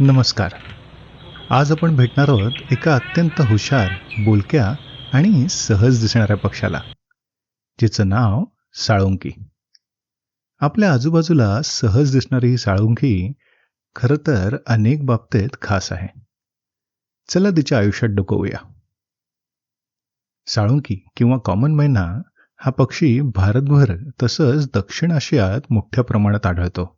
नमस्कार. आज आपण भेटणार आहोत एका अत्यंत हुशार बोलक्या आणि सहज दिसणाऱ्या पक्षाला जिचं नाव साळुंकी. आपल्या आजूबाजूला सहज दिसणारी ही साळुंकी खरं तर अनेक बाबतीत खास आहे. चला तिच्या आयुष्यात डोकवूया. साळुंकी किंवा कॉमन मैना हा पक्षी भारतभर तसंच दक्षिण आशियात मोठ्या प्रमाणात आढळतो.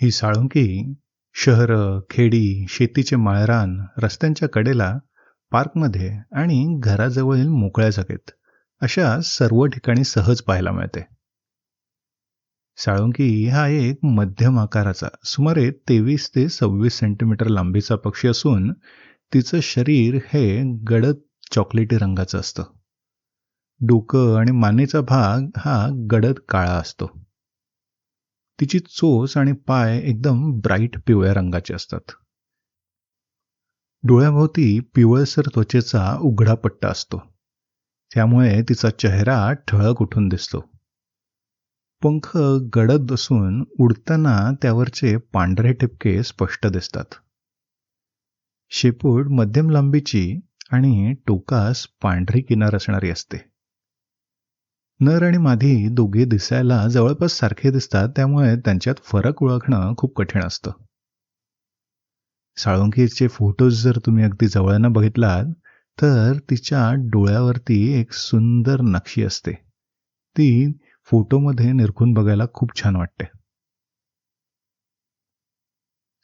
ही साळुंकी शहरं खेडी शेतीचे माळरान रस्त्यांच्या कडेला पार्कमध्ये आणि घराजवळील मोकळ्या जागेत अशा सर्व ठिकाणी सहज पाहायला मिळते. साळुंकी हा एक मध्यम आकाराचा सुमारे तेवीस ते सव्वीस सेंटीमीटर लांबीचा पक्षी असून तिचं शरीर हे गडद चॉकलेटी रंगाचं असतं. डोकं आणि मानेचा भाग हा गडद काळा असतो. तिची चोच आणि पाय एकदम ब्राईट पिवळ्या रंगाचे असतात. डोळ्याभोवती पिवळसर त्वचेचा उघडा पट्टा असतो. त्यामुळे तिचा चेहरा ठळक उठून दिसतो. पंख गडद असून उडताना त्यावरचे पांढरे ठिपके स्पष्ट दिसतात. शेपूट मध्यम लांबीची आणि टोकास पांढरी किनार असणारी असते. नर आणि मादी दोघे दिसायला जवळपास सारखे दिसतात त्यामुळे त्यांच्यात फरक ओळखणं खूप कठीण असतं. साळुंकीचे फोटोज जर तुम्ही अगदी जवळनं बघितलात तर तिच्या डोळ्यावरती एक सुंदर नक्षी असते. ती फोटोमध्ये निरखून बघायला खूप छान वाटते.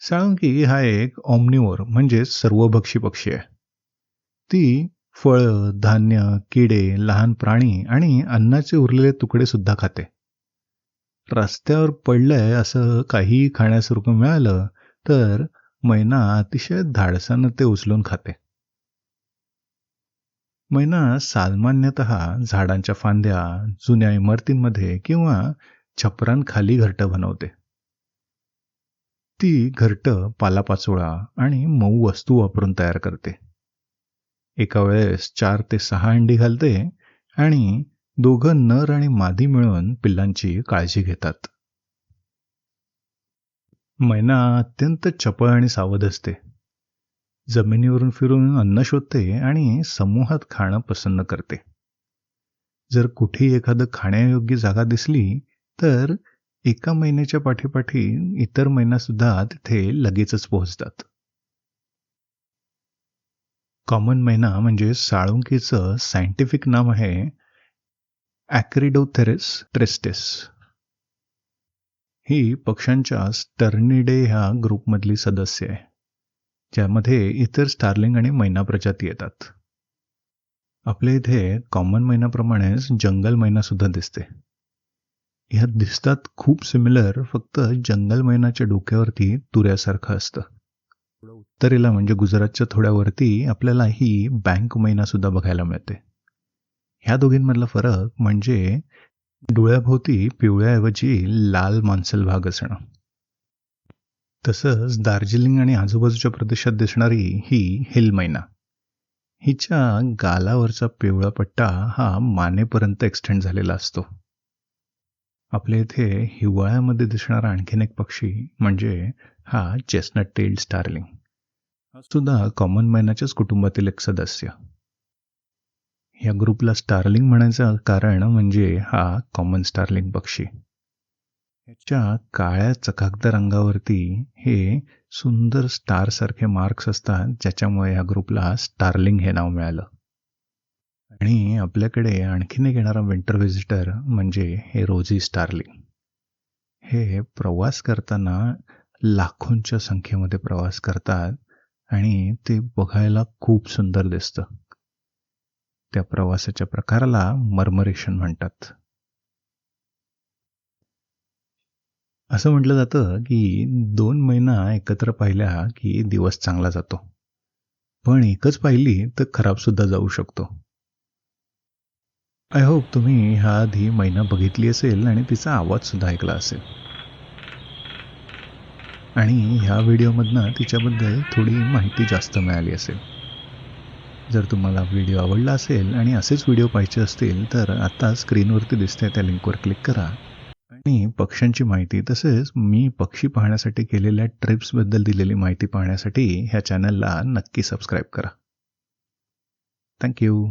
साळुंकी हा एक ऑमनिओर म्हणजे सर्वभक्षी पक्षी आहे. ती फळं धान्य किडे लहान प्राणी आणि अन्नाचे उरलेले तुकडे सुद्धा खाते. रस्त्यावर पडलंय असं काही खाण्यासारखं मिळालं तर मैना अतिशय धाडसानं ते उचलून खाते. मैना सामान्यतः झाडांच्या फांद्या जुन्या इमारतींमध्ये किंवा छपरांखाली घरटं बनवते. ती घरटं पालापाचोळा आणि मऊ वस्तू वापरून तयार करते. एका वेळेस चार ते सहा अंडी घालते आणि दोघं नर आणि मादी मिळून पिल्लांची काळजी घेतात. मैना अत्यंत चपळ आणि सावध असते. जमिनीवरून फिरून अन्न शोधते आणि समूहात खाणं पसंत करते. जर कुठे एखादं खाण्यायोग्य जागा दिसली तर एका महिन्याच्या पाठीपाठी इतर महिना सुद्धा तिथे लगेचच पोहोचतात. कॉमन मैना म्हणजे साळुंकीचं सायंटिफिक नाव आहे ॲक्रिडोथेरिस ट्रेस्टेस ही पक्ष्यांच्या स्टर्निडे ह्या ग्रुपमधली सदस्य आहे ज्यामध्ये इतर स्टार्लिंग आणि मैना प्रजाती येतात. आपल्या इथे कॉमन मैनाप्रमाणेच जंगल मैना सुद्धा दिसते. ह्यात दिसतात खूप सिमिलर फक्त जंगल मैनाच्या डोक्यावरती तुऱ्यासारखं असतं. उत्तरेला म्हणजे गुजरातच्या थोड्यावरती आपल्याला ही बँक मैना सुद्धा बघायला मिळते. ह्या दोघींमधला फरक म्हणजे डोळ्याभोवती पिवळ्याऐवजी लाल मांसल भाग असणं. तसंच दार्जिलिंग आणि आजूबाजूच्या प्रदेशात दिसणारी ही हिल मैना. हिच्या गालावरचा पिवळा पट्टा हा मानेपर्यंत एक्सटेंड झालेला असतो. आपल्या इथे हिवाळ्यामध्ये दिसणारा आणखीन एक पक्षी म्हणजे हा चेस्नट टेल्ड स्टार्लिंग हा सुद्धा कॉमन मॅनाच्याच कुटुंबातील एक सदस्य. या ग्रुपला स्टार्लिंग म्हणायचं कारण म्हणजे हा कॉमन स्टार्लिंग पक्षी. ह्याच्या काळ्या चकाकदार रंगावरती हे सुंदर स्टार सारखे मार्क्स असतात ज्याच्यामुळे या ग्रुपला स्टार्लिंग हे नाव मिळालं. आणि आपल्याकडे आणखीन एक येणारा विंटर व्हिजिटर म्हणजे हे रोजी स्टार्लिंग. हे प्रवास करताना लाखोंच्या संख्येमध्ये प्रवास करतात आणि ते बघायला खूप सुंदर दिसतं. त्या प्रवासाच्या प्रकाराला मर्मरेशन म्हणतात. असं म्हटलं जातं की दोन महिना एकत्र पाहिल्या की दिवस चांगला जातो. पण एकच पाहिली तर खराब सुद्धा जाऊ शकतो. आय होप तुम्ही ह्या आधी महिना बघितली असेल आणि तिचा आवाज सुद्धा ऐकला असेल. आणि ह्या व्हिडिओमधनं तिच्याबद्दल थोडी माहिती जास्त मिळाली असेल. जर तुम्हाला व्हिडिओ आवडला असेल आणि असेच व्हिडिओ पाहिजे असतील तर आता स्क्रीनवरती दिसते त्या लिंकवर क्लिक करा. आणि पक्ष्यांची माहिती तसेच मी पक्षी पाहण्यासाठी केलेल्या ट्रिप्सबद्दल दिलेली माहिती पाहण्यासाठी ह्या चॅनलला नक्की सबस्क्राईब करा. थँक्यू.